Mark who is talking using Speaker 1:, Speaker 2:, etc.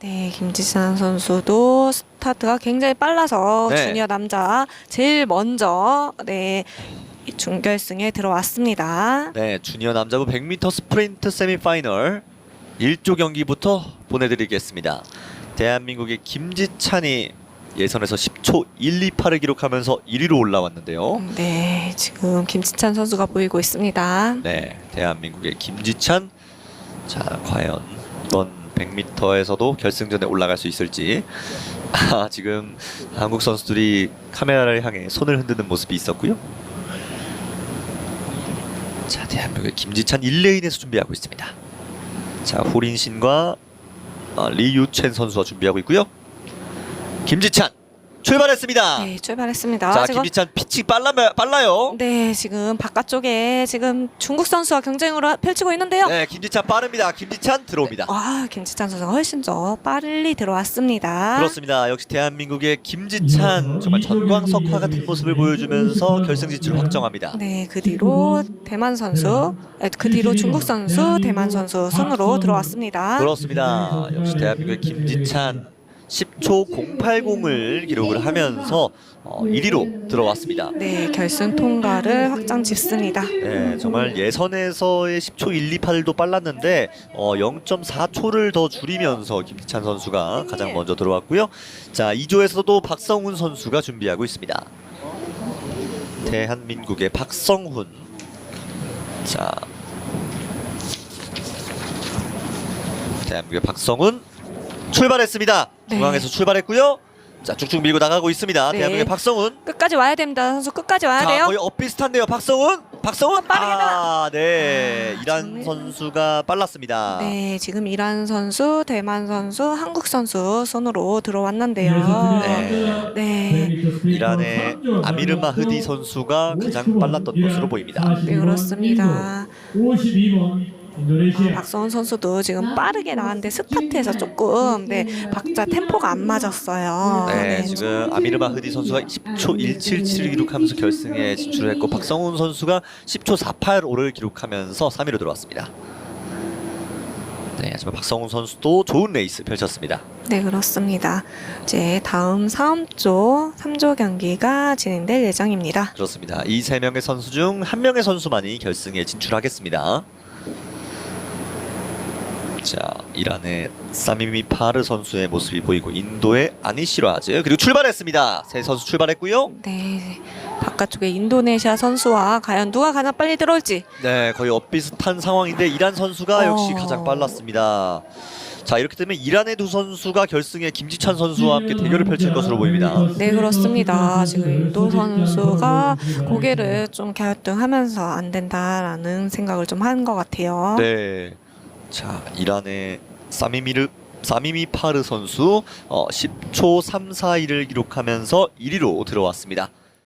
Speaker 1: 네, 김지찬 선수도 스타트가 굉장히 빨라서
Speaker 2: 네.
Speaker 1: 주니어 남자 제일 먼저 네이 준결승에 들어왔습니다.
Speaker 2: 네, 주니어 남자부 100m 스프린트 세미파이널 1조 경기부터 보내드리겠습니다. 대한민국의 김지찬이 예선에서 10초 128을 기록하면서 1위로 올라왔는데요.
Speaker 1: 네, 지금 김지찬 선수가 보이고 있습니다.
Speaker 2: 네, 대한민국의 김지찬. 자, 과연 이번 100m에서도 결승전에 올라갈 수 있을지. 아, 지금 한국 선수들이 카메라를 향해 손을 흔드는 모습이 있었고요. 자, 대한민국의 김지찬 1레인에서 준비하고 있습니다. 자, 호린신과 어, 리유첸 선수가 준비하고 있고요. 김지찬 출발했습니다.
Speaker 1: 네, 출발했습니다.
Speaker 2: 자,
Speaker 1: 지금
Speaker 2: 김지찬 피칭 빨라 빨라요.
Speaker 1: 네, 지금 바깥쪽에 지금 중국 선수와 경쟁을 하- 펼치고 있는데요.
Speaker 2: 네, 김지찬 빠릅니다. 김지찬 들어옵니다.
Speaker 1: 아, 김지찬 선수가 훨씬 더 빨리 들어왔습니다.
Speaker 2: 그렇습니다. 역시 대한민국의 김지찬 정말 전광석화 같은 모습을 보여주면서 결승 진출 확정합니다.
Speaker 1: 네, 그 뒤로 대만 선수, 에, 그 뒤로 중국 선수, 대만 선수 순으로 들어왔습니다.
Speaker 2: 그렇습니다. 역시 대한민국의 김지찬 10초 080을 기록을 하면서 어, 1위로 들어왔습니다.
Speaker 1: 네, 결승 통과를 확정 짓습니다.
Speaker 2: 네, 정말 예선에서의 10초 128도 빨랐는데 어, 0.4초를 더 줄이면서 김지찬 선수가 가장 먼저 들어왔고요. 자, 2조에서도 박성훈 선수가 준비하고 있습니다. 대한민국의 박성훈. 자, 대한민국의 박성훈 출발했습니다.
Speaker 1: 네.
Speaker 2: 중앙에서 출발했고요. 자, 쭉쭉 밀고 나가고 있습니다.
Speaker 1: 네.
Speaker 2: 대한민국의 박성훈.
Speaker 1: 끝까지 와야 됩니다. 선수 끝까지 와야
Speaker 2: 자,
Speaker 1: 돼요.
Speaker 2: 거의 엇비슷한데요. 박성훈. 박성훈
Speaker 1: 빠르게
Speaker 2: 아, 네.
Speaker 1: 아,
Speaker 2: 이란
Speaker 1: 정말.
Speaker 2: 선수가 빨랐습니다.
Speaker 1: 네, 지금 이란 선수, 대만 선수, 한국 선수 순으로 들어왔는데요.
Speaker 2: 네.
Speaker 1: 네,
Speaker 2: 이란의 아미르마 흐디 선수가 가장 빨랐던 것으로 보입니다.
Speaker 1: 네 그렇습니다.
Speaker 3: 52번 인도네시 아
Speaker 1: 아, 박성훈 선수도 지금 빠르게 나왔는데 스타트에서 조금 네 박자 템포가 안 맞았어요.
Speaker 2: 네, 지금 아미르마 흐디 선수가 10초 177을 기록하면서 결승에 진출을 했고 박성훈 선수가 10초 485를 기록하면서 3위로 들어왔습니다. 네, 하지만 박성훈 선수도 좋은 레이스 펼쳤습니다.
Speaker 1: 네, 그렇습니다. 이제 다음 3조 3조 경기가 진행될 예정입니다.
Speaker 2: 그렇습니다. 이 세 명의 선수 중 한 명의 선수만이 결승에 진출하겠습니다. 자, 이란의 사미미 파르 선수의 모습이 보이고 인도의 아니시라즈 그리고 출발했습니다. 세 선수 출발했고요.
Speaker 1: 네, 바깥쪽에 인도네시아 선수와 과연 누가 가장 빨리 들어올지.
Speaker 2: 네, 거의 엇비슷한 상황인데 이란 선수가 역시
Speaker 1: 어.
Speaker 2: 가장 빨랐습니다. 자, 이렇게 되면 이란의 두 선수가 결승에 김지찬 선수와 함께 대결을 펼칠 것으로 보입니다.
Speaker 1: 네, 그렇습니다. 지금 인도 선수가 고개를 좀 갸우뚱하면서 안 된다라는 생각을 좀 한 것 같아요.
Speaker 2: 네. 자, 이란의 사미미르 사미미 파르 선수 어, 10초 341을 기록하면서 1위로 들어왔습니다.